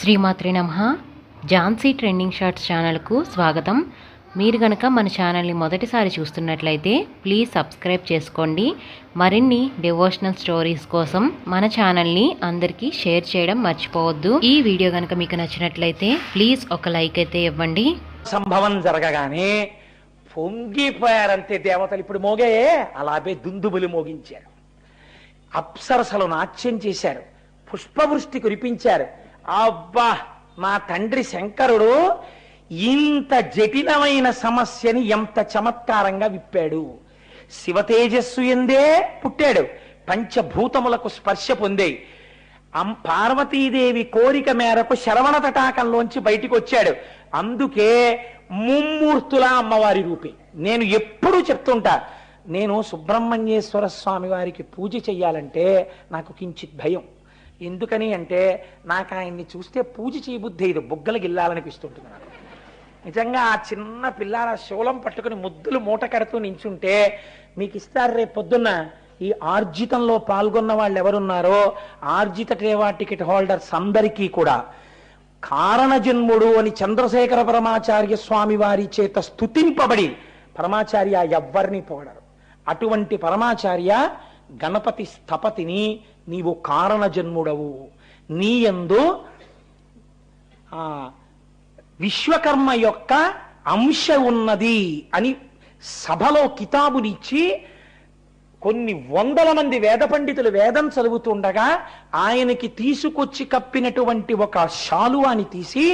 శ్రీమాత్రి నమః. Jhansi trending shorts ఛానల్కు స్వాగతం. మీరు గనక మన ఛానల్ని మొదటిసారి చూస్తున్నట్లయితే ప్లీజ్ సబ్స్క్రైబ్ చేసుకోండి. మరిన్ని డివోషనల్ స్టోరీస్ కోసం మన ఛానల్ని అందరికీ షేర్ చేయడం మర్చిపోవద్దు. ఈ వీడియో కనుక మీకు నచ్చినట్లయితే ప్లీజ్ ఒక లైక్ అయితే ఇవ్వండి. సంభవం జరగగానే పొంగిపోయారంతే దేవతలు. ఇప్పుడు మోగాయే? అలాగే దుందుబులు మోగించారు. అప్సరసలు నాట్యం చేశారు. పుష్పవృష్టి కురిపించారు. అబ్బా మా తండ్రి శంకరుడు ఇంత జటిలమైన సమస్యని ఎంత చమత్కారంగా విప్పాడు. శివ తేజస్సు ఎందే పుట్టాడు. పంచభూతములకు స్పర్శ పొందే. అం పార్వతీదేవి కోరిక మేరకు శరవణ తటాకంలోంచి బయటికి వచ్చాడు అందుకే ముమ్మూర్తుల అమ్మవారి రూపే. నేను ఎప్పుడూ చెప్తుంటా నేను సుబ్రహ్మణ్యేశ్వర స్వామి వారికి పూజ చెయ్యాలంటే నాకు కించిత్ భయం. ఎందుకని అంటే నాకు ఆయన్ని చూస్తే పూజ చేయబుద్ధి ఇది బుగ్గలు గిల్లాలనిపిస్తుంటుంది నాకు. నిజంగా ఆ చిన్న పిల్లార శూలం పట్టుకుని ముద్దులు మూట కడుతూ నించుంటే మీకు ఇస్తారు రేపు పొద్దున్న ఈ ఆర్జితంలో పాల్గొన్న వాళ్ళు ఎవరున్నారో ఆర్జిత ట్రేవా టికెట్ హోల్డర్స్ అందరికీ కూడా. కారణజన్ముడు అని చంద్రశేఖర పరమాచార్య స్వామి వారి చేత స్థుతింపబడి పరమాచార్య ఎవ్వరిని పొగడరు. అటువంటి పరమాచార్య గణపతి స్థపతిని నీవు కారణజన్ముడవు. నీయందు ఆ విశ్వకర్మ యొక్క అంశ ఉన్నది అని సభలో కితాబునిచ్చి కొన్ని వందల మంది వేద పండితులు వేదం చదువుతుండగా ఆయనకి తీసుకొచ్చి కప్పినటువంటి ఒక శాలువాని తీసి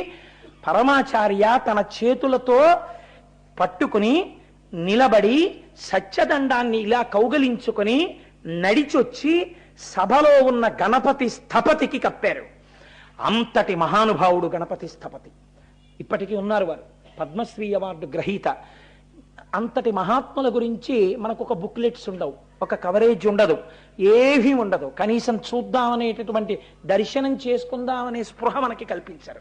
పరమాచార్య తన చేతులతో పట్టుకుని నిలబడి సత్యదండాన్ని ఇలా కౌగలించుకొని నడిచొచ్చి సభలో ఉన్న గణపతి స్థపతికి కప్పారు. అంతటి మహానుభావుడు గణపతి స్థపతి. ఇప్పటికీ ఉన్నారు వారు. పద్మశ్రీ అవార్డు గ్రహీత. అంతటి మహాత్ముల గురించి మనకు ఒక బుక్లెట్స్ ఉండవు. ఒక కవరేజ్ ఉండదు. ఏమీ ఉండదు. కనీసం చూద్దామనేటటువంటి దర్శనం చేసుకుందామనే స్పృహ మనకి కల్పించారు.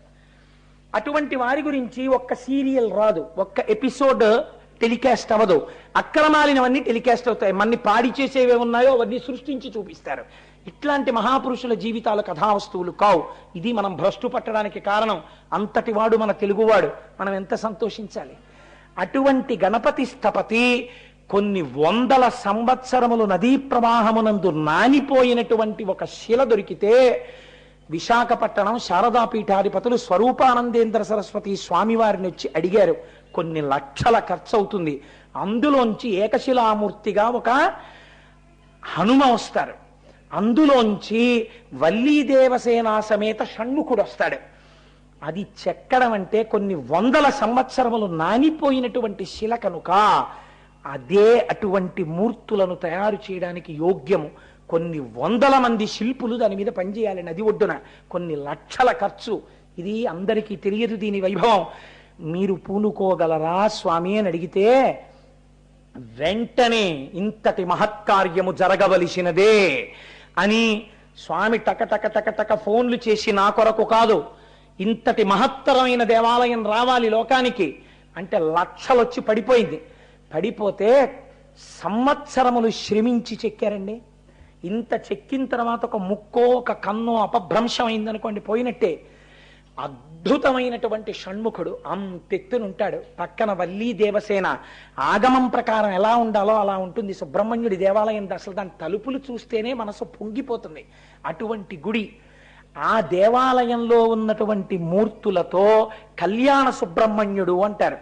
అటువంటి వారి గురించి ఒక్క సీరియల్ రాదు. ఒక్క ఎపిసోడ్ టెలికాస్ట్ అవ్వదు. అక్రమాలినవన్నీ టెలికాస్ట్ అవుతాయి. మన్ని పాడి చేసేవే ఉన్నాయో అవన్నీ సృష్టించి చూపిస్తారు. ఇట్లాంటి మహాపురుషుల జీవితాలు కథావస్తువులు కావు. ఇది మనం భ్రష్టు పట్టడానికి కారణం. అంతటి వాడు మన తెలుగువాడు. మనం ఎంత సంతోషించాలి? అటువంటి గణపతి స్థపతి కొన్ని వందల సంవత్సరములు నదీ ప్రవాహమునందు నానిపోయినటువంటి ఒక శిల దొరికితే విశాఖపట్టణం శారదాపీఠాధిపతులు స్వరూపానందేంద్ర సరస్వతి స్వామివారిని వచ్చి అడిగారు. కొన్ని లక్షల ఖర్చు అవుతుంది అందులోంచి ఏకశిలామూర్తిగా ఒక హనుమ వస్తారు అందులోంచి వల్లీ దేవసేనా సమేత షణ్ముఖుడు వస్తాడు. అది చెక్కడం అంటే కొన్ని వందల సంవత్సరములు నానిపోయినటువంటి శిల కనుక అదే అటువంటి మూర్తులను తయారు చేయడానికి యోగ్యము. కొన్ని వందల మంది శిల్పులు దాని మీద పనిచేయాలి నది ఒడ్డున. కొన్ని లక్షల ఖర్చు. ఇది అందరికీ తెలియదు దీని వైభవం. మీరు పూనుకోగలరా స్వామి అని అడిగితే వెంటనే ఇంతటి మహత్కార్యము జరగవలసినదే అని స్వామి టక టక టక టక ఫోన్లు చేసి నా కొరకు కాదు ఇంతటి మహత్తరమైన దేవాలయం రావాలి లోకానికి అంటే లక్షలు వచ్చి పడిపోయింది. పడిపోతే సంవత్సరములు శ్రమించి చెక్కారండి. ఇంత చెక్కిన తర్వాత ఒక ముక్కో ఒక కన్నో అపభ్రంశం అయిందనుకోండి పోయినట్టే. అద్భుతమైనటువంటి షణ్ముఖుడు. అంతెత్తునుంటాడు పక్కన వల్లీ దేవసేన ఆగమం ప్రకారం ఎలా ఉండాలో అలా ఉంటుంది. సుబ్రహ్మణ్యుడి దేవాలయం అసలు దాని తలుపులు చూస్తేనే మనసు పొంగిపోతుంది. అటువంటి గుడి ఆ దేవాలయంలో ఉన్నటువంటి మూర్తులతో కళ్యాణ సుబ్రహ్మణ్యుడు అంటారు.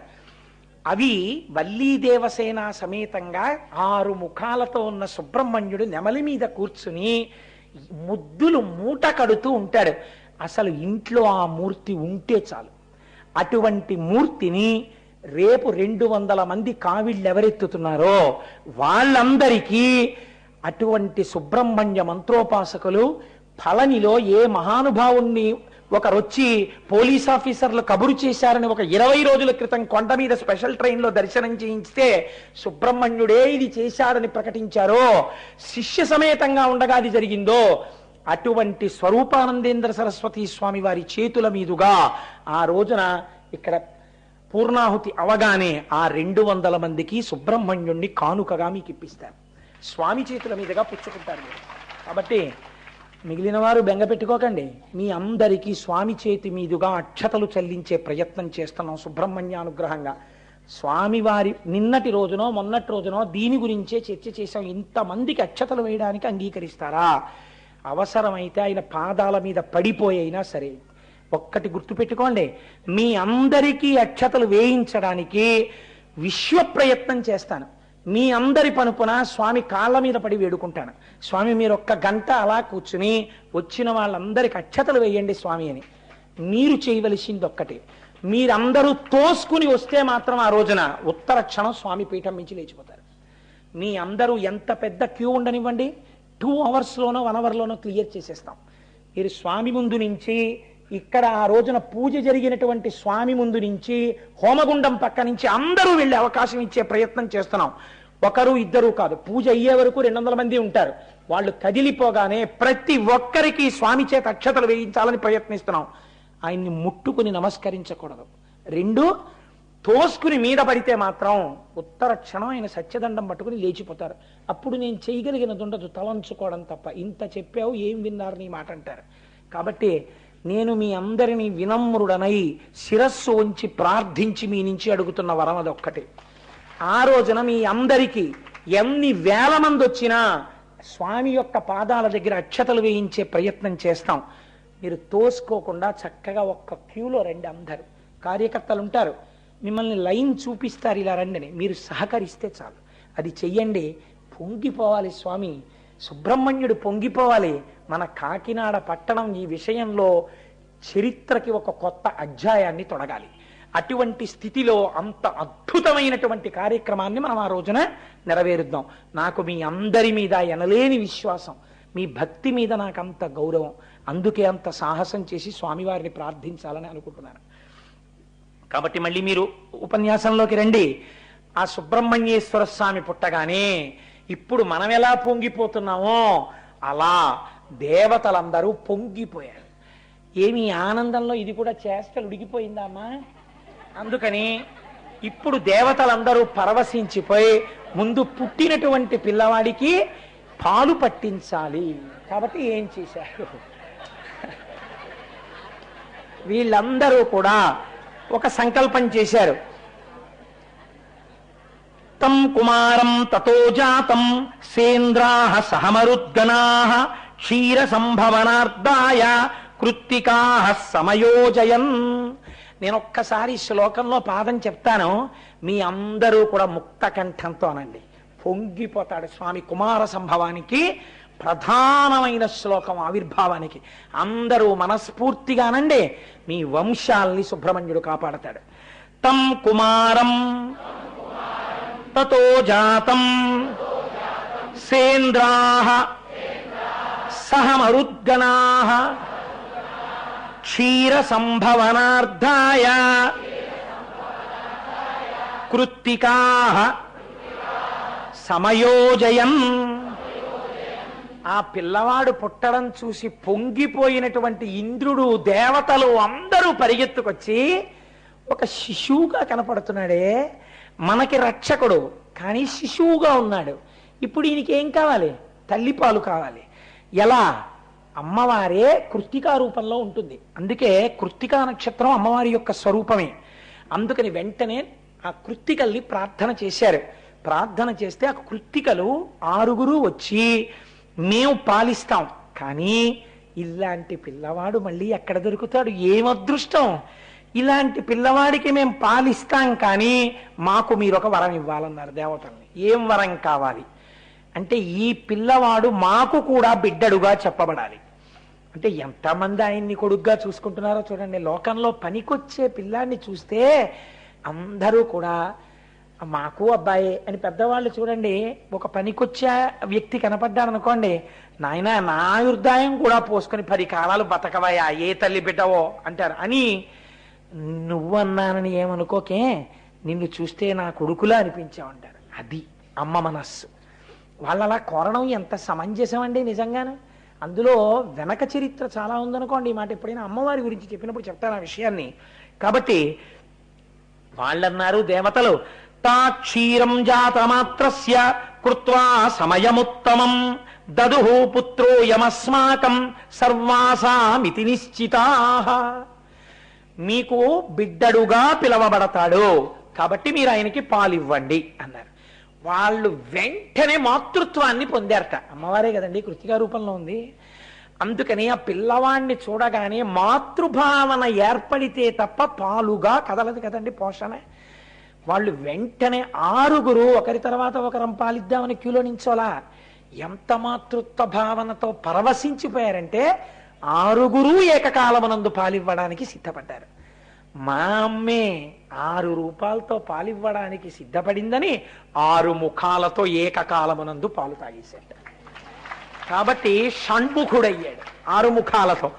అవి వల్లీ దేవసేన సమేతంగా ఆరు ముఖాలతో ఉన్న సుబ్రహ్మణ్యుడు నెమలి మీద కూర్చుని ముద్దులు మూట కడుతూ ఉంటాడు. అసలు ఇంట్లో ఆ మూర్తి ఉంటే చాలు. అటువంటి మూర్తిని రేపు రెండు వందల మంది కావిళ్ళు ఎవరెత్తుతున్నారో వాళ్ళందరికీ అటువంటి సుబ్రహ్మణ్య మంత్రోపాసకులు ఫలనిలో ఏ మహానుభావుణ్ణి ఒకరొచ్చి పోలీస్ ఆఫీసర్లు కబురు చేశారని ఒక ఇరవై రోజుల క్రితం కొండ మీద స్పెషల్ ట్రైన్లో దర్శనం చేయిస్తే సుబ్రహ్మణ్యుడే ఇది చేశాడని ప్రకటించారో శిష్య సమేతంగా ఉండగా అది జరిగిందో అటువంటి స్వరూపానందేంద్ర సరస్వతి స్వామి వారి చేతుల మీదుగా ఆ రోజున ఇక్కడ పూర్ణాహుతి అవగానే ఆ రెండు వందల మందికి సుబ్రహ్మణ్యుణ్ణి కానుకగా మీకు ఇప్పిస్తారు స్వామి చేతుల మీదుగా పుచ్చుకుంటారు మీరు. కాబట్టి మిగిలిన వారు బెంగ పెట్టుకోకండి. మీ అందరికీ స్వామి చేతి మీదుగా అక్షతలు చెల్లించే ప్రయత్నం చేస్తున్నాం సుబ్రహ్మణ్యానుగ్రహంగా. స్వామివారి నిన్నటి రోజునో మొన్నటి రోజునో దీని గురించే చర్చ చేశాం. ఇంతమందికి అక్షతలు వేయడానికి అంగీకరిస్తారా? అవసరమైతే ఆయన పాదాల మీద పడిపోయైనా సరే ఒక్కటి గుర్తుపెట్టుకోండి మీ అందరికీ అక్షతలు వేయించడానికి విశ్వ ప్రయత్నం చేస్తాను. మీ అందరి పనుపున స్వామి కాళ్ళ మీద పడి వేడుకుంటాను. స్వామి మీరు ఒక్క గంట అలా కూర్చుని వచ్చిన వాళ్ళందరికి అక్షతలు వేయండి స్వామి అని. మీరు చేయవలసింది ఒక్కటే మీరందరూ తోసుకుని వస్తే మాత్రం ఆ రోజున ఉత్తర క్షణం స్వామి పీఠం మించి లేచిపోతారు. మీ అందరూ ఎంత పెద్ద క్యూ ఉండనివ్వండి. టూ అవర్స్లోనో వన్ అవర్లోనో క్లియర్ చేసేస్తాం. మీరు స్వామి ముందు నుంచి ఇక్కడ ఆ రోజున పూజ జరిగినటువంటి స్వామి ముందు నుంచి హోమగుండం పక్క నుంచి అందరూ వెళ్ళే అవకాశం ఇచ్చే ప్రయత్నం చేస్తున్నాం. ఒకరు ఇద్దరు కాదు. పూజ అయ్యే వరకు రెండు వందల మంది ఉంటారు. వాళ్ళు కదిలిపోగానే ప్రతి ఒక్కరికి స్వామి చేత అక్షతలు వేయించాలని ప్రయత్నిస్తున్నాం. ఆయన్ని ముట్టుకుని నమస్కరించకూడదు. రెండు తోసుకుని మీద పడితే మాత్రం ఉత్తర క్షణం ఆయన సత్యదండం పట్టుకుని లేచిపోతారు. అప్పుడు నేను చేయగలిగినది ఉండదు తలంచుకోవడం తప్ప. ఇంత చెప్పావు ఏం విన్నారు నీ మాట అంటారు. కాబట్టి నేను మీ అందరినీ వినమ్రుడనై శిరస్సు ఉంచి ప్రార్థించి మీ నుంచి అడుగుతున్న వరం అదొక్కటి. ఆ రోజున మీ అందరికీ ఎన్ని వేల మంది వచ్చినా స్వామి యొక్క పాదాల దగ్గర అక్షతలు వేయించే ప్రయత్నం చేస్తాం. మీరు తోసుకోకుండా చక్కగా ఒక్క క్యూలో రండి అందరు. కార్యకర్తలు ఉంటారు మిమ్మల్ని లైన్ చూపిస్తారు ఇలా రండి మీరు సహకరిస్తే చాలు. అది చెయ్యండి. పొంగిపోవాలి స్వామి. సుబ్రహ్మణ్యుడు పొంగిపోవాలి. మన కాకినాడ పట్టణం ఈ విషయంలో చరిత్రకి ఒక కొత్త అధ్యాయాన్ని తొడగాలి. అటువంటి స్థితిలో అంత అద్భుతమైనటువంటి కార్యక్రమాన్ని మనం ఆ రోజున నెరవేరుద్దాం. నాకు మీ అందరి మీద ఎనలేని విశ్వాసం. మీ భక్తి మీద నాకు అంత గౌరవం. అందుకే అంత సాహసం చేసి స్వామివారిని ప్రార్థించాలని అనుకుంటున్నాను. కాబట్టి మళ్ళీ మీరు ఉపన్యాసంలోకి రండి. ఆ సుబ్రహ్మణ్యేశ్వర స్వామి పుట్టగానే ఇప్పుడు మనం ఎలా పొంగిపోతున్నామో అలా దేవతలందరూ పొంగిపోయారు. ఏమి ఆనందంలో ఇది కూడా చేష్టలు ఉడిగిపోయిందమ్మా అందుకని ఇప్పుడు దేవతలందరూ పరవశించిపోయి ముందు పుట్టినటువంటి పిల్లవాడికి పాలు పట్టించాలి. కాబట్టి ఏం చేశారు? వీళ్ళందరూ కూడా ఒక సంకల్పం చేశారు. తం కుమారం తతో జాతం సేంద్రాహ సహమరుద్గనా క్షీర సంభవనార్థాయ కృత్తికా సమయోజయన్. నేను ఒక్కసారి శ్లోకంలో పాదం చెప్తాను. మీ అందరూ కూడా ముక్త కంఠంతో అనండి పొంగిపోతాడు స్వామి కుమార సంభవానికి. ప్రధానమైన శ్లోకం ఆవిర్భావానికి. అందరూ మనస్ఫూర్తిగానండి మీ వంశాల్ని సుబ్రహ్మణ్యుడు కాపాడతాడు. తం కుమారం తతో జాతం సేంద్రాహ సహమరుద్గనా క్షీర సంభవనార్థాయ కృత్తికా సమయోజయం ఆ పిల్లవాడు పుట్టడం చూసి పొంగిపోయినటువంటి ఇంద్రుడు దేవతలు అందరూ పరిగెత్తుకొచ్చి ఒక శిశువుగా కనపడుతున్నాడే మనకి రక్షకుడు కానీ శిశువుగా ఉన్నాడు. ఇప్పుడు ఈయనకి ఏం కావాలి? తల్లిపాలు కావాలి. ఎలా? అమ్మవారే కృత్తికా రూపంలో ఉంటుంది. అందుకే కృత్తికా నక్షత్రం అమ్మవారి యొక్క స్వరూపమే. అందుకని వెంటనే ఆ కృత్తికల్ని ప్రార్థన చేశారు. ప్రార్థన చేస్తే ఆ కృత్తికలు ఆరుగురు వచ్చి మేము పాలిస్తాం. కానీ ఇలాంటి పిల్లవాడు మళ్ళీ ఎక్కడ దొరుకుతాడు? ఏం అదృష్టం? ఇలాంటి పిల్లవాడికి మేము పాలిస్తాం కానీ మాకు మీరు ఒక వరం ఇవ్వాలన్నారు దేవతల్ని. ఏం వరం కావాలి? అంటే ఈ పిల్లవాడు మాకు కూడా బిడ్డడుగా చెప్పబడాలి. అంటే ఎంతమంది ఆయన్ని కొడుగ్గా చూసుకుంటున్నారో చూడండి. లోకంలో పనికొచ్చే పిల్లాన్ని చూస్తే అందరూ కూడా మాకు అబ్బాయి అని పెద్దవాళ్ళు చూడండి ఒక పనికొచ్చే వ్యక్తి కనపడ్డాడు అనుకోండి నాయన నా ఆయుర్దాయం కూడా పోసుకొని పది కాలాలు బతకవయా ఏ తల్లి బిడ్డవో అంటారు. అని నువ్వన్నానని ఏమనుకోకే నిన్ను చూస్తే నా కొడుకులా అనిపించావంటారు అది అమ్మ మనస్సు. వాళ్ళలా కోరడం ఎంత సమంజసం అండి నిజంగానే? అందులో వెనక చరిత్ర చాలా ఉందనుకోండి ఈ మాట ఎప్పుడైనా అమ్మవారి గురించి చెప్పినప్పుడు చెప్తాను ఆ విషయాన్ని. కాబట్టి వాళ్ళన్నారు దేవతలు క్షీరం జాతమాత్రస్య కృత్వా సమయముత్తమం. దదుహు పుత్రోయమస్మాకం సర్వాసామితి నిశ్చితా. మీకు బిడ్డడుగా పిలవబడతాడు. కాబట్టి మీరు ఆయనకి పాలివ్వండి అన్నారు. వాళ్ళు వెంటనే మాతృత్వాన్ని పొందారట. అమ్మవారే కదండి కృతికా రూపంలో ఉంది. అందుకని ఆ పిల్లవాణ్ణి చూడగానే మాతృభావన ఏర్పడితే తప్ప పాలుగా కదలదు కదండి పోషణ. వాళ్ళు వెంటనే ఆరుగురు ఒకరి తర్వాత ఒకరం పాలిద్దామని క్యూలో నించోలా. ఎంత మాతృత్వ భావనతో పరవశించిపోయారంటే ఆరుగురు ఏకకాలమునందు పాలివ్వడానికి సిద్ధపడ్డారు. మా అమ్మే ఆరు రూపాలతో పాలివ్వడానికి సిద్ధపడిందని ఆరు ముఖాలతో ఏకకాలమునందు పాలు తాగేశాడు. కాబట్టి షణ్ముఖుడయ్యాడు ఆరు ముఖాలతో.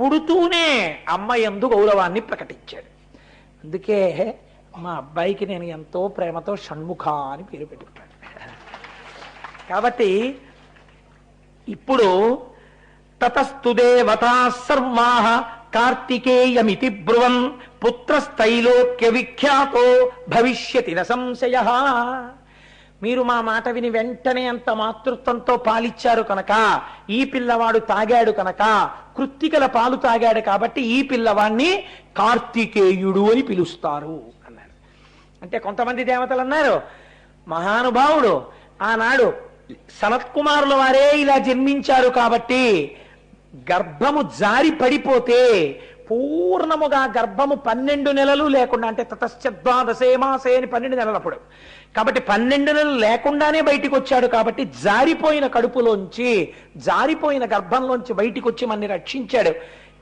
పుడుతూనే అమ్మ ఎందు గౌరవాన్ని ప్రకటించాడు. అందుకే మా అబ్బాయికి నేను ఎంతో ప్రేమతో షణ్ముఖ అని పేరు పెట్టుకున్నాను కాబట్టి ఇప్పుడు తతస్తు దేవతా సర్వా కార్తికేయమితి బ్రువన్ పుత్రస్థైలోక్య విఖ్యాతో భవిష్యతి న సంశయ. మీరు మా మాట విని వెంటనే అంత మాతృత్వంతో పాలిచ్చారు కనుక ఈ పిల్లవాడు తాగాడు కనుక కృత్తికల పాలు తాగాడు కాబట్టి ఈ పిల్లవాణ్ణి కార్తికేయుడు అని పిలుస్తారు. అంటే కొంతమంది దేవతలు అన్నారు మహానుభావుడు ఆనాడు సనత్కుమారుల వారే ఇలా జన్మించారు కాబట్టి గర్భము జారి పడిపోతే పూర్ణముగా గర్భము పన్నెండు నెలలు లేకుండా అంటే తతశ్చద్వాదశే మాసే అని పన్నెండు నెలలప్పుడు. కాబట్టి పన్నెండు నెలలు లేకుండానే బయటికి వచ్చాడు కాబట్టి జారిపోయిన కడుపులోంచి జారిపోయిన గర్భంలోంచి బయటికి వచ్చి మనని రక్షించాడు.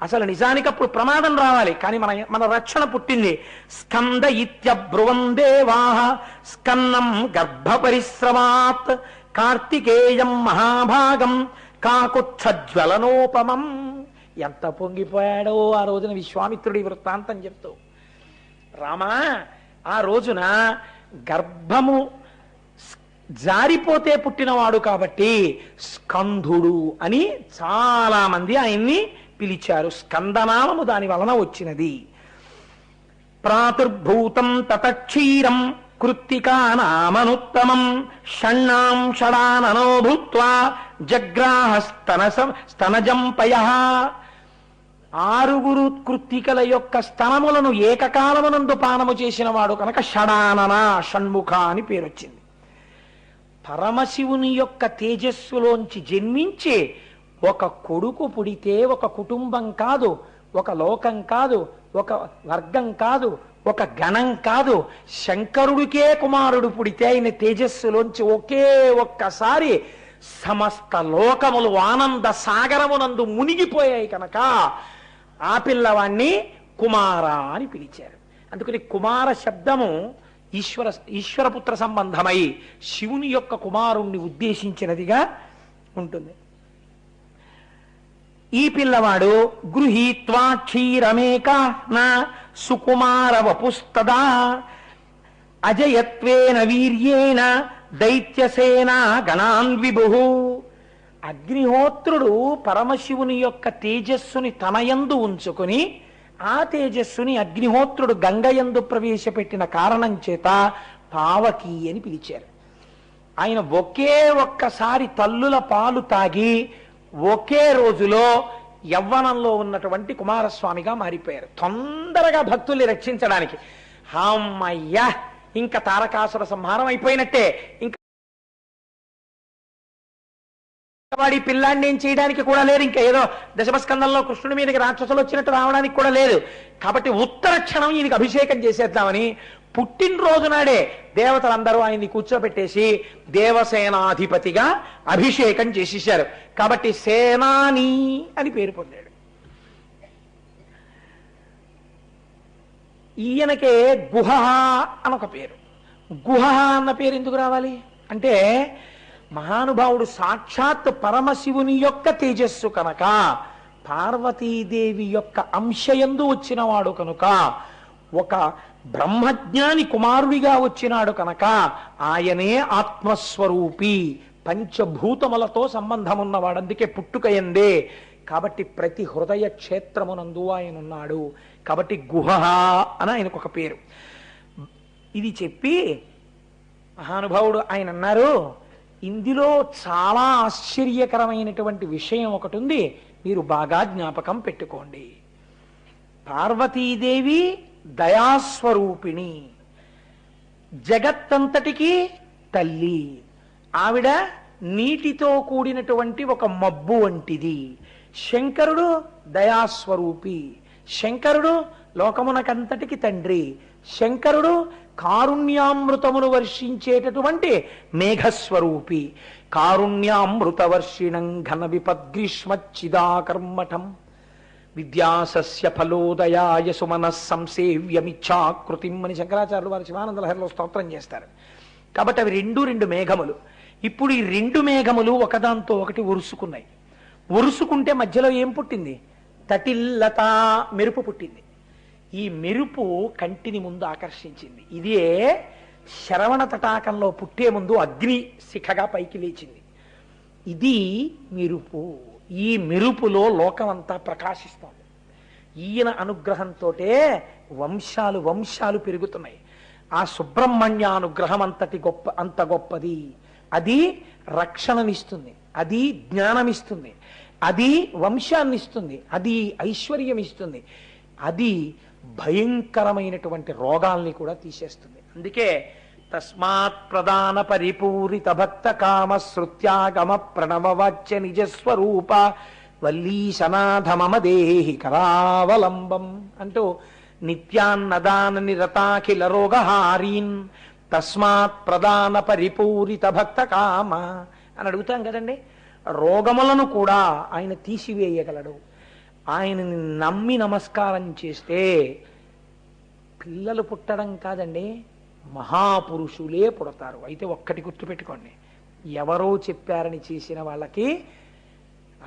అసలు నిజానికి అప్పుడు ప్రమాదం రావాలి కానీ మన మన రక్షణ పుట్టింది. స్కంద ఇత్యబ్రువం దేవాహ స్కన్నం గర్భ పరిశ్రమాత్ కార్తికేయం మహాభాగం కాకుచ్ఛజ్వలనోపమం ఎంత పొంగిపోయాడో ఆ రోజున విశ్వామిత్రుడి వృత్తాంతం చెప్తూ. రామా ఆ రోజున గర్భము జారిపోతే పుట్టినవాడు కాబట్టి స్కంధుడు అని చాలా మంది ఆయన్ని పిలిచారు. స్కందనామము దాని వలన వచ్చినది. ప్రాతుర్భూతం తతక్షీరం కృత్తికా నామనుత్తమం షణ్ణాం షడాననో భూత్వా జగ్రాహ స్తన స్తనజంపయ. ఆరుగురు కృత్తికల యొక్క స్తనములను ఏకకాలమునందు పానము చేసిన వాడు కనుక షడానన షణ్ముఖ అని పేరొచ్చింది. పరమశివుని యొక్క తేజస్సులోంచి జన్మించే ఒక కొడుకు పుడితే ఒక కుటుంబం కాదు ఒక లోకం కాదు ఒక వర్గం కాదు ఒక గణం కాదు. శంకరుడికే కుమారుడు పుడితే ఆయన తేజస్సులోంచి ఒకే ఒక్కసారి సమస్త లోకములు ఆనంద సాగరమునందు మునిగిపోయాయి కనుక ఆ పిల్లవాణ్ణి కుమార అని పిలిచారు. అందుకని కుమార శబ్దము ఈశ్వర ఈశ్వరపుత్ర సంబంధమై శివుని యొక్క కుమారుణ్ణి ఉద్దేశించినదిగా ఉంటుంది. ఈ పిల్లవాడు గృహీత్వా క్షీరమేక నా సుకుమార వపుస్తదా అజయత్వేన వీర్యేణ దైత్యసేనా గణాన్ విభు. అగ్నిహోత్రుడు పరమశివుని యొక్క తేజస్సుని తనయందు ఉంచుకుని ఆ తేజస్సుని అగ్నిహోత్రుడు గంగయందు ప్రవేశపెట్టిన కారణం చేత పావకి అని పిలిచారు. ఆయన ఒకే ఒక్కసారి తల్లుల పాలు తాగి ఒకే రోజులో యవ్వనంలో ఉన్నటువంటి కుమారస్వామిగా మారిపోయారు. తొందరగా భక్తుల్ని రక్షించడానికి. హమ్మయ్యా! ఇంకా తారకాసుర సంహారం అయిపోయినట్టే. ఇంకా వాడి పిల్లాన్ని ఏం చేయడానికి కూడా లేదు. ఇంకా ఏదో దశమస్కందంలో కృష్ణుడి మీదకి రాక్షసులు వచ్చినట్టు రావడానికి కూడా లేదు. కాబట్టి ఉత్తర క్షణం ఈయనకి అభిషేకం చేసేద్దామని పుట్టినరోజు నాడే దేవతలందరూ ఆయన్ని కూర్చోబెట్టేసి దేవసేనాధిపతిగా అభిషేకం చేసేశారు. కాబట్టి సేనాని అని పేరు పొందాడు. ఈయనకే గుహ అని ఒక పేరు. గుహ అన్న పేరు ఎందుకు రావాలి? అంటే మహానుభావుడు సాక్షాత్ పరమశివుని యొక్క తేజస్సు కనుక పార్వతీదేవి యొక్క అంశయందు వచ్చినవాడు కనుక ఒక బ్రహ్మజ్ఞాని కుమారుడిగా వచ్చినాడు కనుక ఆయనే ఆత్మస్వరూపి పంచభూతములతో సంబంధం ఉన్నవాడు అందుకే పుట్టుక ఎందే. కాబట్టి ప్రతి హృదయ క్షేత్రమునందు ఆయన ఉన్నాడు కాబట్టి గుహ అని ఆయనకు ఒక పేరు. ఇది చెప్పి మహానుభావుడు ఆయన అన్నారు ఇందులో చాలా ఆశ్చర్యకరమైనటువంటి విషయం ఒకటి ఉంది మీరు బాగా జ్ఞాపకం పెట్టుకోండి. పార్వతీదేవి దయాస్వరూపిణి. జగత్తంతటికి తల్లి. ఆవిడ నీటితో కూడినటువంటి ఒక మబ్బు వంటిది. శంకరుడు దయాస్వరూపి. శంకరుడు లోకమునకంతటికి తండ్రి. శంకరుడు కారుణ్యామృతమును వర్షించేటటువంటి మేఘస్వరూపి. కారుణ్యామృత వర్షిణం ఘన విపద్గ్రీష్మచ్చిదాకర్మఠం విద్యాసస్య ఫలోదయాయ సుమన సంసేవ్యమిచ్చాకృతిం అని శంకరాచార్యులు వారు శివానంద లహరిలో స్తోత్రం చేస్తారు. కాబట్టి అవి రెండు రెండు మేఘములు. ఇప్పుడు ఈ రెండు మేఘములు ఒకదాంతో ఒకటి ఒరుసుకున్నాయి. ఒరుసుకుంటే మధ్యలో ఏం పుట్టింది? తటిల్లత మెరుపు పుట్టింది. ఈ మెరుపు కంటిని ముందు ఆకర్షించింది. ఇదే శరవణ తటాకంలో పుట్టే ముందు అగ్ని శిఖగా పైకి లేచింది. ఇది మెరుపు. ఈ మెరుపులో లోకమంతా ప్రకాశిస్తోంది. ఈయన అనుగ్రహంతో వంశాలు వంశాలు పెరుగుతున్నాయి. ఆ సుబ్రహ్మణ్య అనుగ్రహం అంతటి గొప్ప అంత గొప్పది. అది రక్షణనిస్తుంది అది జ్ఞానమిస్తుంది అది వంశాన్ని ఇస్తుంది అది ఐశ్వర్యం ఇస్తుంది అది భయంకరమైనటువంటి రోగాల్ని కూడా తీసేస్తుంది. అందుకే తస్మాత్ ప్రధాన పరిపూరిత భక్త కామ శృత్యాగమ ప్రణవ వాచ్య నిజస్వరూప వల్లీశనాథ మమ దేహి కరావలంబం అంటూ నిత్యాన్నదాన నిరతాఖిల రోగహారీన్ తస్మాత్ ప్రధాన పరిపూరిత భక్త కామ అని అడుగుతాం కదండి. రోగములను కూడా ఆయన తీసివేయగలడు. ఆయనని నమ్మి నమస్కారం చేస్తే పిల్లలు పుట్టడం కాదండి. మహాపురుషులే పుడతారు. అయితే ఒక్కటి గుర్తుపెట్టుకోండి. ఎవరో చెప్పారని చేసిన వాళ్ళకి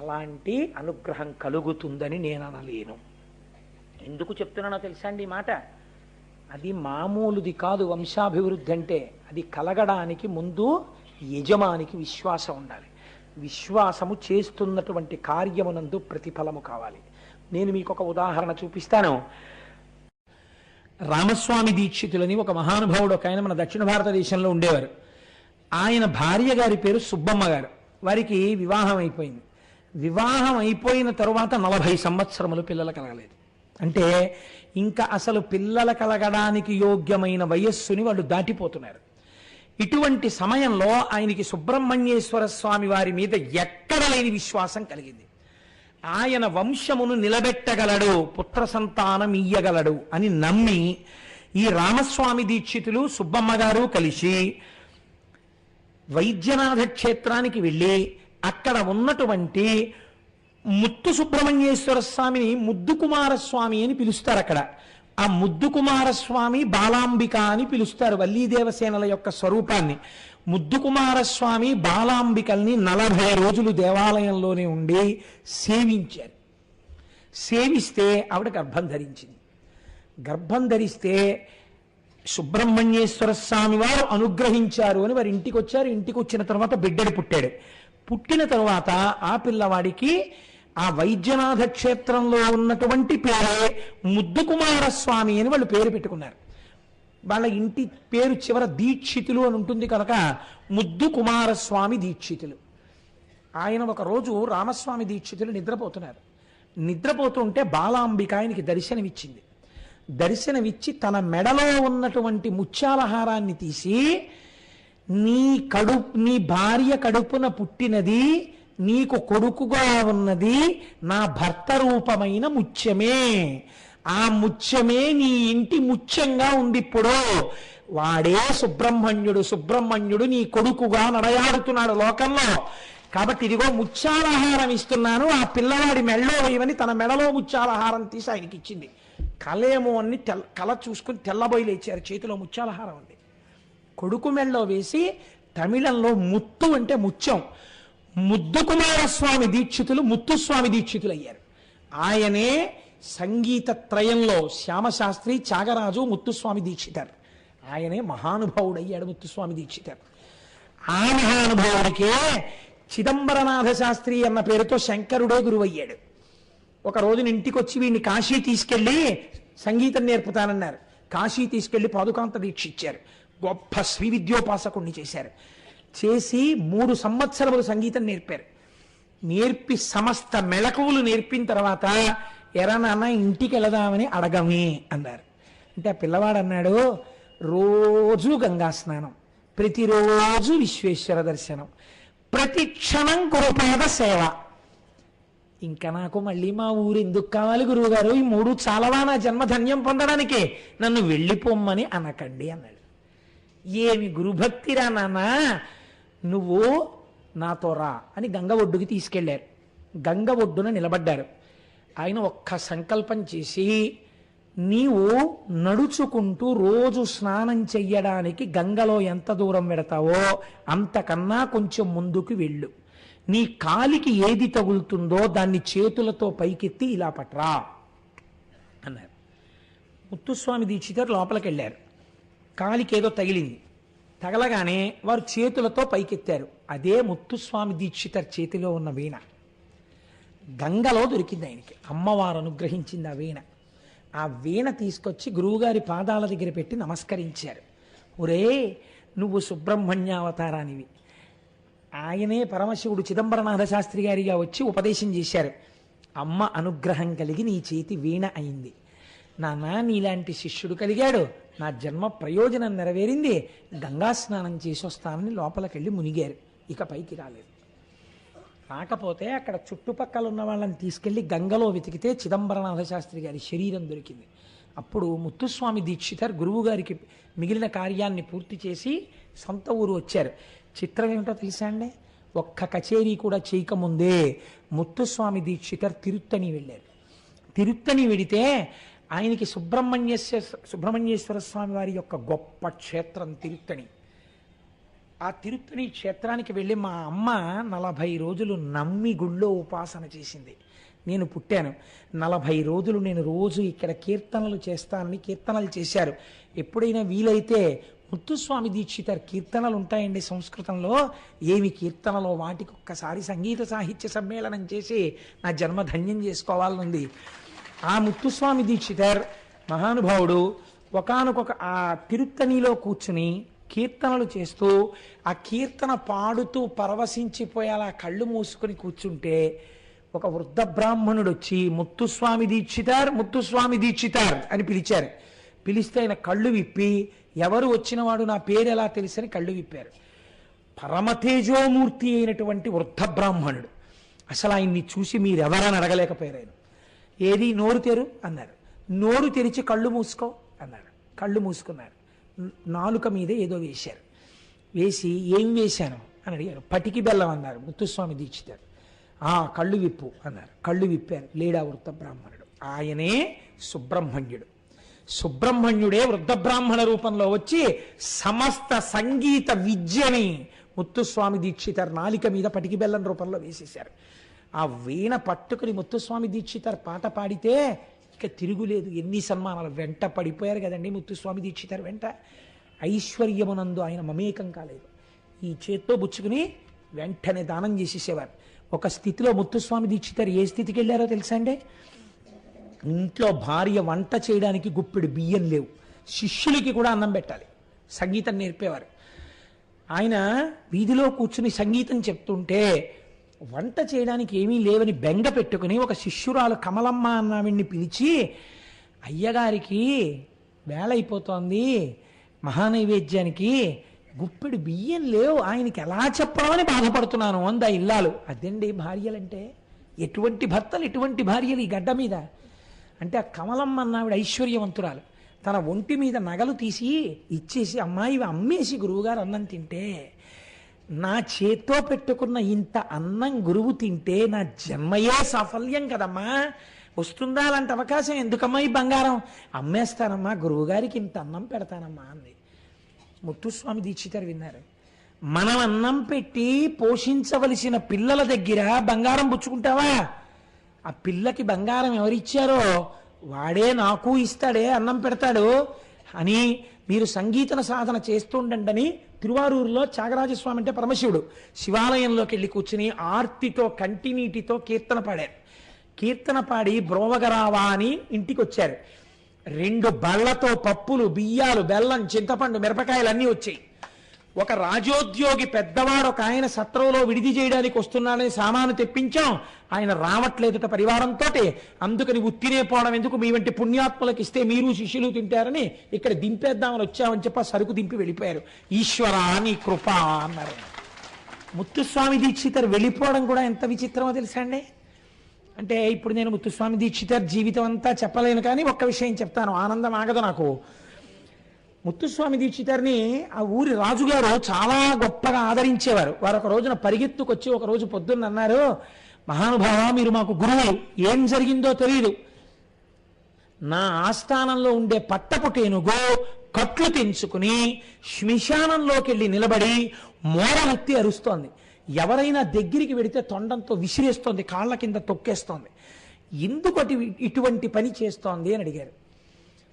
అలాంటి అనుగ్రహం కలుగుతుందని నేను అనలేను. ఎందుకు చెప్తున్నానో తెలుసా అండి ఈ మాట? అది మామూలుది కాదు వంశాభివృద్ధి అంటే. అది కలగడానికి ముందు యజమానికి విశ్వాసం ఉండాలి. విశ్వాసము చేస్తున్నటువంటి కార్యమునందు ప్రతిఫలము కావాలి. నేను మీకు ఒక ఉదాహరణ చూపిస్తాను. రామస్వామి దీక్షితులని ఒక మహానుభావుడు ఒక ఆయన మన దక్షిణ భారతదేశంలో ఉండేవారు. ఆయన భార్య గారి పేరు సుబ్బమ్మ గారు. వారికి వివాహం అయిపోయింది. వివాహం అయిపోయిన తరువాత నలభై సంవత్సరములు పిల్లలు కలగలేదు. అంటే ఇంకా అసలు పిల్లల కలగడానికి యోగ్యమైన వయస్సుని వాళ్ళు దాటిపోతున్నారు. ఇటువంటి సమయంలో ఆయనకి సుబ్రహ్మణ్యేశ్వర స్వామి వారి మీద ఎక్కడ లేని విశ్వాసం కలిగింది. ఆయన వంశమును నిలబెట్టగలడు పుత్ర సంతానం ఇయ్యగలడు అని నమ్మి ఈ రామస్వామి దీక్షితులు సుబ్బమ్మ గారు కలిసి వైద్యనాథ క్షేత్రానికి వెళ్ళి అక్కడ ఉన్నటువంటి ముత్తు సుబ్రహ్మణ్యేశ్వర స్వామిని ముద్దు కుమారస్వామి అని పిలుస్తారు అక్కడ. ఆ ముద్దు కుమారస్వామి బాలాంబిక అని పిలుస్తారు వల్లీదేవసేనల యొక్క స్వరూపాన్ని. ముద్దుకుమారస్వామి బాలాంబికల్ని నలభై రోజులు దేవాలయంలోనే ఉండి సేవించారు. సేవిస్తే ఆవిడ గర్భం ధరించింది. గర్భం ధరిస్తే సుబ్రహ్మణ్యేశ్వర స్వామి వారు అనుగ్రహించారు అని వారి ఇంటికి వచ్చారు ఇంటికి వచ్చిన తర్వాత బిడ్డడు పుట్టాడు. పుట్టిన తర్వాత ఆ పిల్లవాడికి ఆ వైద్యనాథ క్షేత్రంలో ఉన్నటువంటి పేరే ముద్దుకుమారస్వామి అని వాళ్ళు పేరు పెట్టుకున్నారు. వాళ్ళ ఇంటి పేరు చివర దీక్షితులు అని ఉంటుంది కనుక ముద్దు కుమారస్వామి దీక్షితులు. ఆయన ఒక రోజు రామస్వామి దీక్షితులు నిద్రపోతున్నారు. నిద్రపోతుంటే బాలాంబిక ఆయనకి దర్శనమిచ్చింది. దర్శనమిచ్చి తన మెడలో ఉన్నటువంటి ముత్యాలహారాన్ని తీసి నీ కడు నీ భార్య కడుపున పుట్టినది నీకు కొడుకుగా ఉన్నది నా భర్త రూపమైన ముత్యమే. ఆ ముత్యమే నీ ఇంటి ముత్యంగా ఉంది ఇప్పుడు వాడే సుబ్రహ్మణ్యుడు సుబ్రహ్మణ్యుడు నీ కొడుకుగా నడయాడుతున్నాడు లోకంలో. కాబట్టి ఇదిగో ముత్యాలహారం ఇస్తున్నాను ఆ పిల్లవాడి మెడలో ఇవని తన మెడలో ముత్యాలహారం తీసి ఆయనకి ఇచ్చింది కలేమో అని తెల్ల కళ చూసుకుని తెల్లబోయి లేచారు చేతిలో ముత్యాలహారం ఉంది. కొడుకు మెళ్ళలో వేసి తమిళంలో ముత్తు అంటే ముత్యం. ముద్దు కుమారస్వామి దీక్షితులు ముత్తుస్వామి దీక్షితులు అయ్యారు ఆయనే సంగీత త్రయంలో శ్యామశాస్త్రి త్యాగరాజు ముత్తుస్వామి దీక్షితారు. ఆయనే మహానుభావుడయ్యాడు ముత్తుస్వామి దీక్షితారు. ఆ మహానుభావుడికే చిదంబరనాథ శాస్త్రి అన్న పేరుతో శంకరుడే గురువయ్యాడు. ఒక రోజున ఇంటికి వచ్చి వీడిని కాశీ తీసుకెళ్ళి సంగీతం నేర్పుతానన్నారు. కాశీ తీసుకెళ్ళి పాదుకాంత దీక్ష ఇచ్చారు గొప్ప శ్రీ విద్యోపాసకుణ్ణి చేశారు. చేసి మూడు సంవత్సరములు సంగీతం నేర్పారు. నేర్పి సమస్త మెళకువలు నేర్పిన తర్వాత ఎరా నాన్న ఇంటికి వెళదామని అడగమే అన్నారు. అంటే ఆ పిల్లవాడు అన్నాడు రోజు గంగా స్నానం ప్రతిరోజు విశ్వేశ్వర దర్శనం ప్రతి క్షణం గురుపాద సేవ. ఇంకా నాకు మళ్ళీ మా ఊరు ఎందుకు కావాలి గురువుగారు? ఈ మూడు చాలవా నా జన్మధన్యం పొందడానికి? నన్ను వెళ్ళిపోమ్మని అనకండి అన్నాడు. ఏమి గురుభక్తిరా నాన్న నువ్వు నాతో రా అని గంగ ఒడ్డుకి తీసుకెళ్ళారు గంగ ఒడ్డున నిలబడ్డారు. ఆయన ఒక్క సంకల్పం చేసి నీవు నడుచుకుంటూ రోజు స్నానం చెయ్యడానికి గంగలో ఎంత దూరం పెడతావో అంతకన్నా కొంచెం ముందుకు వెళ్ళు. నీ కాలికి ఏది తగులుతుందో దాన్ని చేతులతో పైకెత్తి ఇలా పట్రా అన్నారు. ముత్తుస్వామి దీక్షితర్ లోపలికి వెళ్ళారు కాలికి ఏదో తగిలింది. తగలగానే వారు చేతులతో పైకెత్తారు. అదే ముత్తుస్వామి దీక్షితర్ చేతిలో ఉన్న వీణ. గంగలో దొరికింది ఆయనకి. అమ్మవారు అనుగ్రహించింది ఆ వీణ. ఆ వీణ తీసుకొచ్చి గురువుగారి పాదాల దగ్గర పెట్టి నమస్కరించారు. ఒరే నువ్వు సుబ్రహ్మణ్యావతారానివి. ఆయనే పరమశివుడు చిదంబరనాథ శాస్త్రి గారిగా వచ్చి ఉపదేశం చేశారు. అమ్మ అనుగ్రహం కలిగి నీ చేతి వీణ అయింది. నానా నీలాంటి శిష్యుడు కలిగాడు. నా జన్మ ప్రయోజనం నెరవేరింది. గంగా స్నానం చేసి వస్తానని లోపలికెళ్ళి మునిగారు. ఇక పైకి రాలేదు. రాకపోతే అక్కడ చుట్టుపక్కల ఉన్న వాళ్ళని తీసుకెళ్ళి గంగలో వెతికితే చిదంబరనాథ శాస్త్రి గారి శరీరం దొరికింది. అప్పుడు ముత్తుస్వామి దీక్షితర్ గురువు గారికి మిగిలిన కార్యాన్ని పూర్తి చేసి సొంత ఊరు వచ్చారు. చిత్రం ఏమిటో తెలుసా అండి? ఒక్క కచేరీ కూడా చేయకముందే ముత్తుస్వామి దీక్షితర్ తిరుత్తని వెళ్ళారు. తిరుత్తని వెడితే ఆయనకి సుబ్రహ్మణ్య సుబ్రహ్మణ్యేశ్వర స్వామి వారి యొక్క గొప్ప క్షేత్రం తిరుత్తని ఆ తిరుత్తని క్షేత్రానికి వెళ్ళి మా అమ్మ నలభై రోజులు నమ్మి గుళ్ళో ఉపాసన చేసింది. నేను పుట్టాను. నలభై రోజులు నేను రోజు ఇక్కడ కీర్తనలు చేస్తానని కీర్తనలు చేశారు. ఎప్పుడైనా వీలైతే ముత్తుస్వామి దీక్షితర్ కీర్తనలు ఉంటాయండి సంస్కృతంలో. ఏమి కీర్తనలో వాటికి ఒక్కసారి సంగీత సాహిత్య సమ్మేళనం చేసి నా జన్మ ధన్యం చేసుకోవాలనుంది. ఆ ముత్తుస్వామి దీక్షితర్ మహానుభావుడు ఒకానొక ఆ తిరుత్తనిలో కూర్చుని కీర్తనలు చేస్తూ ఆ కీర్తన పాడుతూ పరవశించిపోయి అలా కళ్ళు మూసుకొని కూర్చుంటే ఒక వృద్ధ బ్రాహ్మణుడు వచ్చి ముత్తుస్వామి దీక్షితార్ ముత్తుస్వామి దీక్షితార్ అని పిలిచారు. పిలిస్తే ఆయన కళ్ళు విప్పి ఎవరు వచ్చినవాడు నా పేరు ఎలా తెలుసని కళ్ళు విప్పారు. పరమతేజోమూర్తి అయినటువంటి వృద్ధ బ్రాహ్మణుడు. అసలు ఆయన్ని చూసి మీరెవరని అడగలేకపోయారు ఆయన. ఏది? నోరు తెరు అన్నారు. నోరు తెరిచి కళ్ళు మూసుకో అన్నారు. కళ్ళు మూసుకున్నారు. నాలుక మీద ఏదో వేశారు. వేసి ఏం వేశాను? అని అడిగారు. పటికి బెల్లం అన్నారు. ముత్తుస్వామి దీక్షితారు. ఆ కళ్ళు విప్పు అన్నారు. కళ్ళు విప్పారు. లేడా వృత్త బ్రాహ్మణుడు. ఆయనే సుబ్రహ్మణ్యుడు. సుబ్రహ్మణ్యుడే వృద్ధ బ్రాహ్మణ రూపంలో వచ్చి సమస్త సంగీత విద్యని ముత్తుస్వామి దీక్షితర్ నాలిక మీద పటికి బెల్లం రూపంలో వేసేశారు. ఆ వీణ పట్టుకుని ముత్తుస్వామి దీక్షితర్ పాట పాడితే ఇక తిరుగులేదు ఎన్ని సన్మానాలు? వెంట పడిపోయారు కదండి ముత్తుస్వామి దీక్షితారు. వెంట ఐశ్వర్యమునందు ఆయన మమేకం కాలేదు. ఈ చేత్తో బుచ్చుకుని వెంటనే దానం చేసేసేవారు. ఒక స్థితిలో ముత్తుస్వామి దీక్షితారు ఏ స్థితికి వెళ్ళారో తెలుసా అండి? ఇంట్లో భార్య వంట చేయడానికి గుప్పెడు బియ్యం లేవు. శిష్యులకి కూడా అన్నం పెట్టాలి. సంగీతం నేర్పేవారు. ఆయన వీధిలో కూర్చుని సంగీతం చెప్తుంటే వంట చేయడానికి ఏమీ లేవని బెంగ పెట్టుకుని ఒక శిష్యురాలు కమలమ్మ అన్నావిడ్ని పిలిచి అయ్యగారికి వేళ అయిపోతోంది మహానైవేద్యానికి గుప్పెడు బియ్యం లేవు. ఆయనకి ఎలా చెప్పడమని బాధపడుతున్నాను అంద ఇల్లాలు. అదండి భార్యలంటే? ఎటువంటి భర్తలు? ఎటువంటి భార్యలు ఈ గడ్డ మీద? అంటే ఆ కమలమ్మ అన్నావిడ ఐశ్వర్యవంతురాలు. తన ఒంటి మీద నగలు తీసి ఇచ్చేసి అమ్మాయి అమ్మేసి గురువుగారు అన్నం తింటే నా చేత్తో పెట్టుకున్న ఇంత అన్నం గురువు తింటే నా జన్మయే సాఫల్యం కదమ్మా. వస్తుందా అలాంటి అవకాశం? ఎందుకమ్మా ఈ బంగారం? అమ్మేస్తానమ్మా గురువుగారికి ఇంత అన్నం పెడతానమ్మా అంది. ముత్తుస్వామి దీక్షితారు విన్నారు. మనం అన్నం పెట్టి పోషించవలసిన పిల్లల దగ్గర బంగారం పుచ్చుకుంటావా? ఆ పిల్లకి బంగారం ఎవరిచ్చారో వాడే నాకు ఇస్తాడే అన్నం పెడతాడు. అని మీరు సంగీతన సాధన చేస్తుండండి తిరువారూరులో త్యాగరాజస్వామి అంటే పరమశివుడు. శివాలయంలోకి వెళ్ళి కూర్చుని ఆర్తితో కంటినీటితో కీర్తన పాడారు. కీర్తన పాడి బ్రోవగరావా అని ఇంటికి వచ్చారు రెండు బళ్ళతో పప్పులు బియ్యాలు బెల్లం చింతపండు మిరపకాయలు అన్నీ వచ్చాయి. ఒక రాజోద్యోగి పెద్దవాడు ఒక ఆయన సత్రంలో విడిది చేయడానికి వస్తున్నాడని సామాను తెప్పించాం. ఆయన రావట్లేదుట పరివారంతో అందుకని ఉత్తినే పోవడం ఎందుకు? మీ వంటి పుణ్యాత్మలకు ఇస్తే మీరు శిష్యులు తింటారని ఇక్కడ దింపేద్దామని వచ్చామని చెప్పి సరుకు దింపి వెళ్ళిపోయారు. ఈశ్వర నీ కృప అన్నారు. ముత్తుస్వామి దీక్షితర్ వెళ్ళిపోవడం కూడా ఎంత విచిత్రమో తెలుసా అండి? అంటే ఇప్పుడు నేను ముత్తుస్వామి దీక్షితర్ జీవితం అంతా చెప్పలేను కానీ ఒక్క విషయం చెప్తాను. ఆనందం ఆగదు నాకు. ముత్తుస్వామి దీక్షితారిని ఆ ఊరి రాజుగారు చాలా గొప్పగా ఆదరించేవారు. వారు ఒక రోజున పరిగెత్తుకొచ్చి ఒక రోజు పొద్దున్న అన్నారు మహానుభావ మీరు మాకు గురువులు ఏం జరిగిందో తెలియదు నా ఆస్థానంలో ఉండే పట్టపుటేనుగు కట్లు తెంచుకుని శ్మశానంలోకి వెళ్ళి నిలబడి మోరనెత్తి అరుస్తోంది. ఎవరైనా దగ్గరికి వెడితే తొండంతో విసిరేస్తోంది కాళ్ళ కింద తొక్కేస్తోంది. ఎందుకు ఇటువంటి పని చేస్తోంది? అని అడిగారు.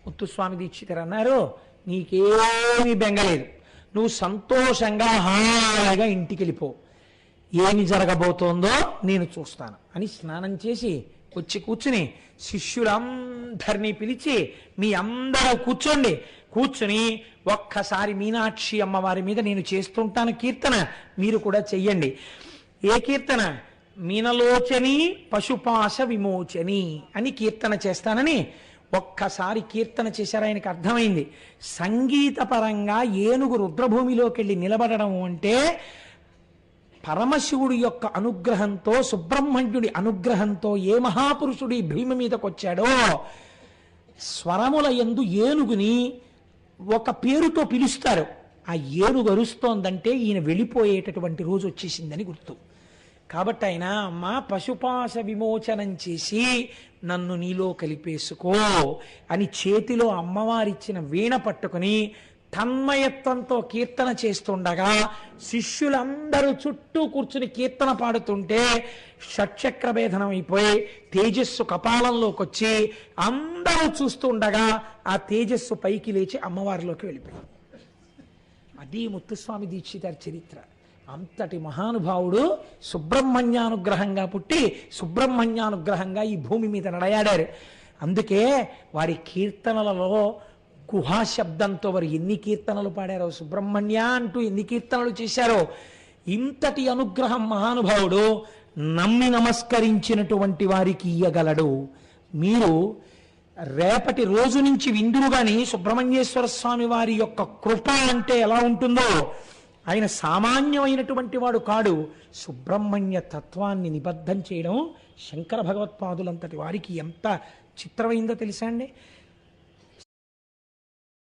ముత్తుస్వామి దీక్షితర్ అన్నారు నీకేమీ బెంగలేదు నువ్వు సంతోషంగా హాయిగా ఇంటికి వెళ్ళిపో ఏమి జరగబోతోందో నేను చూస్తాను. అని స్నానం చేసి వచ్చి కూర్చుని శిష్యులందరినీ పిలిచి మీ అందరూ కూర్చోండి. కూర్చుని ఒక్కసారి మీనాక్షి అమ్మవారి మీద నేను చేస్తుంటాను కీర్తన. మీరు కూడా చెయ్యండి. ఏ కీర్తన? మీనలోచని పశుపాశ విమోచని అని కీర్తన చేస్తానని ఒక్కసారి కీర్తన చేశారు ఆయనకు అర్థమైంది. సంగీతపరంగా ఏనుగు రుద్రభూమిలోకి వెళ్ళి నిలబడడం అంటే పరమశివుడి యొక్క అనుగ్రహంతో సుబ్రహ్మణ్యుడి అనుగ్రహంతో ఏ మహాపురుషుడు ఈ భీమి మీదకి వచ్చాడో స్వరముల యందు ఏనుగుని ఒక పేరుతో పిలుస్తారు. ఆ ఏనుగు అరుస్తోందంటే ఈయన వెళ్ళిపోయేటటువంటి రోజు వచ్చేసిందని గుర్తు. కాబట్టి ఆయన అమ్మ పశుపాశ విమోచనం చేసి నన్ను నీలో కలిపేసుకో అని చేతిలో అమ్మవారిచ్చిన వీణ పట్టుకుని తన్మయత్వంతో కీర్తన చేస్తుండగా శిష్యులందరూ చుట్టూ కూర్చుని కీర్తన పాడుతుంటే షట్చక్ర భేదనం అయిపోయి తేజస్సు కపాలంలోకి వచ్చి అందరూ చూస్తుండగా ఆ తేజస్సు పైకి లేచి అమ్మవారిలోకి వెళ్ళిపోయింది. అది ముత్తుస్వామి దీక్షితారి చరిత్ర. అంతటి మహానుభావుడు సుబ్రహ్మణ్యానుగ్రహంగా పుట్టి సుబ్రహ్మణ్యానుగ్రహంగా ఈ భూమి మీద నడయాడారు. అందుకే వారి కీర్తనలలో గుహా శబ్దంతో వారు ఎన్ని కీర్తనలు పాడారో సుబ్రహ్మణ్య అంటూ ఎన్ని కీర్తనలు చేశారో ఇంతటి అనుగ్రహం మహానుభావుడు నమ్మి నమస్కరించినటువంటి వారికి ఇయ్యగలడు. మీరు రేపటి రోజు నుంచి విందురు గాని సుబ్రహ్మణ్యేశ్వర స్వామి వారి యొక్క కృప అంటే ఎలా ఉంటుందో ఆయన సామాన్యమైనటువంటి వాడు కాడు. సుబ్రహ్మణ్య తత్వాన్ని నిబద్ధం చేయడం శంకర భగవత్పాదులంతటి వారికి ఎంత చిత్రమైందో తెలుసా అండి?